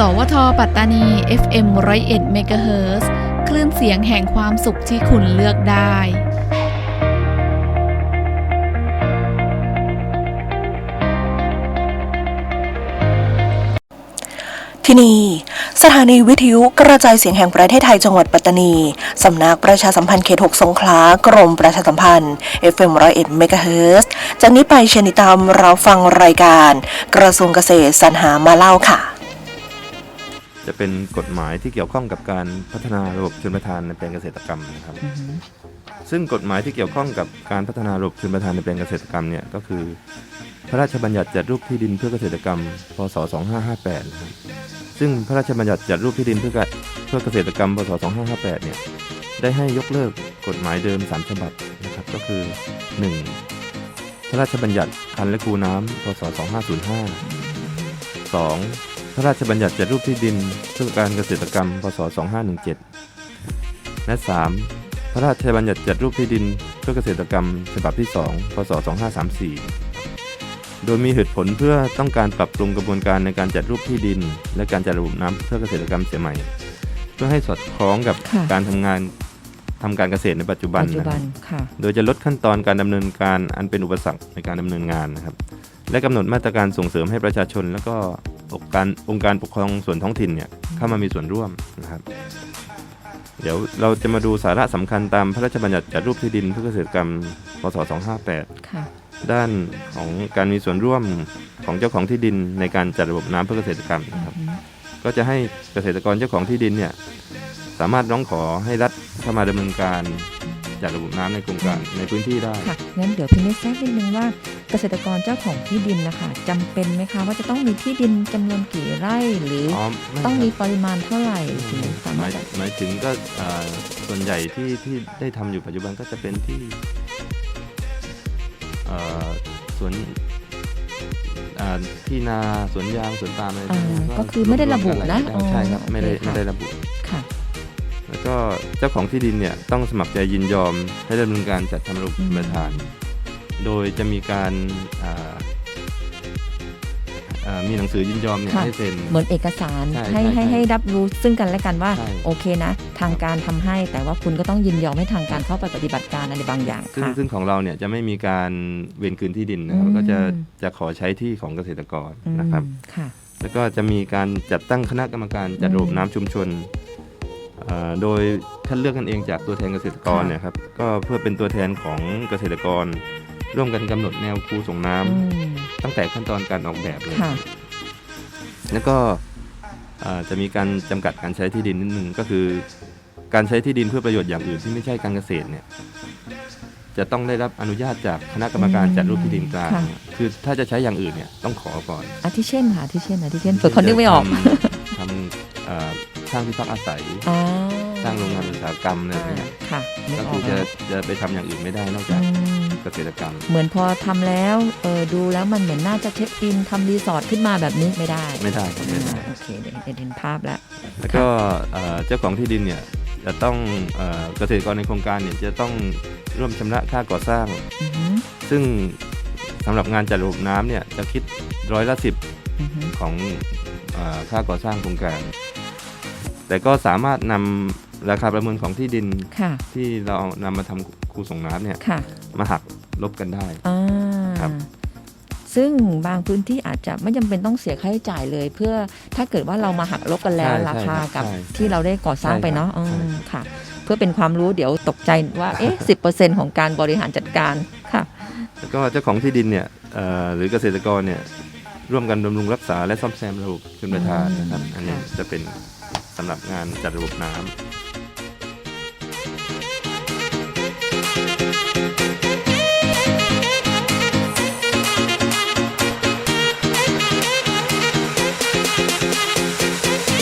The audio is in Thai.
สวท ปัตตานี FM 101เมกะเฮิรตซ์คลื่นเสียงแห่งความสุขที่คุณเลือกได้ ที่นี่ สถานีวิทยุกระจายเสียงแห่งประเทศไทยจังหวัดปัตตานี สำนักประชาสัมพันธ์เขต 6 สงขลากรมประชาสัมพันธ์ FM 101เมกะเฮิรตซ์จากนี้ไปเชญญตามเราฟังรายการ กระทรวงเกษตรสรรหามาเล่าค่ะ จะเป็นกฎหมายที่เกี่ยวข้องกับการพัฒนาระบบชลประทานในแปลงเกษตรกรรมนะครับ ซึ่งกฎหมายที่เกี่ยวข้องกับการพัฒนาระบบชลประทานในแปลงเกษตรกรรมเนี่ยก็คือ พระราชบัญญัติจัดรูปที่ดินเพื่อเกษตรกรรม พศ 2558นะครับซึ่งพระราชบัญญัติจัดรูปที่ดินเพื่อเกเพื่อเกษตรกรรม พศ 2558เนี่ยได้ให้ยกเลิกกฎหมายเดิม 3 ฉบับนะครับก็คือ 1. พระราชบัญญัติคันและคูน้ำพศ 2505 2. พระราชบัญญัติจัดรูปที่ดินเพื่อการเกษตรกรรม พศ 2517 และ 3. พระราชบัญญัติจัดรูปที่ดินเพื่อเกษตรกรรม ฉบับที่ 2 พศ 2534 โดยมีเหตุผลเพื่อต้องการปรับปรุงกระบวนการในการจัดรูปที่ดิน และการจัดระบบน้ำเพื่อเกษตรกรรมเสียใหม่ เพื่อให้สอดคล้องกับค่ะการทำงาน ทำการเกษตรในปัจจุบันปัจจุนะคบัรันบค่ะ โดยจะลดขั้นตอนการดำเนินการอันเป็นอุปสรรคในการดำเนินงานนะครับ และกำหนดมาตรการส่งเสริมให้ประชาชน แล้วก็องค์การองค์การปกครองส่วนท้องถิ่นเนี่ยเข้ามามีส่วนร่วมนะครับ เดี๋ยวเราจะมาดูสาระสำคัญตามพระราชบัญญัติจัดรูปที่ดินเพื่อเกษตรกรรมพศ258ค่ะด้านของการมีส่วนร่วมของเจ้าของที่ดินในการจัดระบบน้ำเพื่อเกษตรกรรมนะครับ ก็จะให้เกษตรกรเจ้าของที่ดินเนี่ย สามารถร้องขอให้รัฐเข้ามาดำเนินการจัดระบบน้ำในโครงการในพื้นที่ได้ ค่ะงั้นเดี๋ยวพี่นิดแทรกนิดนึงว่าเกษตรกรเจ้าของที่ดินนะคะจำเป็นไหมคะว่าจะต้องมีที่ดินจำนวนกี่ไร่หรือออ๋อไม่ต้องครับมีปริมาณเท่าไหร่ถึงสาหมารมาถยจะหมายถึงก็อ่าส่วนใหญ่ที่ที่ได้ทำอยู่ปัจจุบันก็จะเป็นที่เอ่อสวนอ่าที่นาสวนยางสวนปาล์มอะไรพวกนี้อ่าก็คือไม่ได้ระบุนะรวมๆกัหลายๆใช่ครับอ๋อไม่ได้โอเคค่ะไม่ได้ระบุค่ะ แล้วก็เจ้าของที่ดินเนี่ยต้องสมัครใจยินยอมให้ดำเนินการจัดทำระบบชลประทาน โดยจะมีการอ่าอ่ามีหนังสือยินยอมเนี่ยค่ะให้เซ็นเหมือนเอกสารใช่ให้ใช่ให้ใช่ให้รับรู้ซึ่งกันและกันว่าใช่โอเคนะ ทางการทำให้แต่ว่าคุณก็ต้องยินยอมให้ทางการเข้าไปปฏิบัติการอะไรบางอย่างซึ่งค่ะซึ่งของเราเนี่ยจะไม่มีการเวนคืนที่ดินนะครับอืมก็จะจะขอใช้ที่ของเกษตรกรอืมนะครับค่ะแล้วก็จะมีการจัดตั้งคณะกรรมการจัดระบบอืมน้ำชุมชนเอ่อ โดยท่านเลือกกันเองจากตัวแทนเกษตรกรค่ะเนี่ยครับก็เพื่อเป็นตัวแทนของเกษตรกร ร่วมกันกำหนดแนวคูส่งน้ำอืมตั้งแต่ขั้นตอนการออกแบบเลยค่ะแล้วก็เอ่อจะมีการจำกัดการใช้ที่ดินนิดนึงก็คือ การใช้ที่ดินเพื่อประโยชน์อย่างอื่นที่ไม่ใช่การเกษตรเนี่ยจะต้องได้รับอนุญาตจากคณะกรรมการจัดรูปที่ดินกลางค่ะคือถ้าจะใช้อย่างอื่นเนี่ยต้องขอก่อนอาทิเช่นค่ะอาทิเช่นอาทิเช่นเผื่อคนนึกไม่ออกทำทำเอ่อ สร้างที่พักอาศัย อ๋อสร้างโรงงานอุตสาหกรรมอะไรแบบเนี้ยค่ะนึกก็อคืออกจะแล้วจะไปทำอย่างอื่นไม่ได้นอกอืจากมเกษตรกรรม เหมือนพอทำแล้วเออดูแล้วมันเหมือนน่าจะเช็คอินทำรีสอร์ทขึ้นมาแบบนี้ไม่ได้ไม่ได้ครับไม่ได้ อ่าโอเคเดี๋ยวเดี๋ยวเห็นภาพแล้ว แล้วก็เอ่อเจ้าของที่ดินเนี่ยจะต้องเอ่อเกษตรกรในโครงการเนี่ยจะต้องร่วมชำระค่าก่อสร้าง อือหือซึ่งสำหรับงานจัดระบบน้ำเนี่ยจะคิดร้อยละสิบอือหือของเออค่าก่อสร้างโครงการ แต่ก็สามารถนำราคาประเมินของที่ดินค่ะ ที่เราเอานำมาทำคูส่งน้ำเนี่ยค่ะมาหักลบกันได้ อ่าครับ ซึ่งบางพื้นที่อาจจะไม่จำเป็นต้องเสียค่าใช้จ่ายเลย เพื่อถ้าเกิดว่าเรามาหักลบกันแล้วใช่ราคาใช่กับใช่ ที่เราได้ก่อสร้างใช่ไปเนาะครับ อืมใช่ค่ะ เพื่อเป็นความรู้เดี๋ยวตกใจว่า เอ๊ะสิบเปอร์เซ็นของการบริหารจัดการค่ะ แล้วก็เจ้าของที่ดินเนี่ยเอ่อหรือเกษตรกรเนี่ยร่วมกันบำรุงรักษาและซ่อมแซมระบบชลประทานนะครับ อืมอันนี้ค่ะ จะเป็น สำหรับงานจัดระบบน้ำ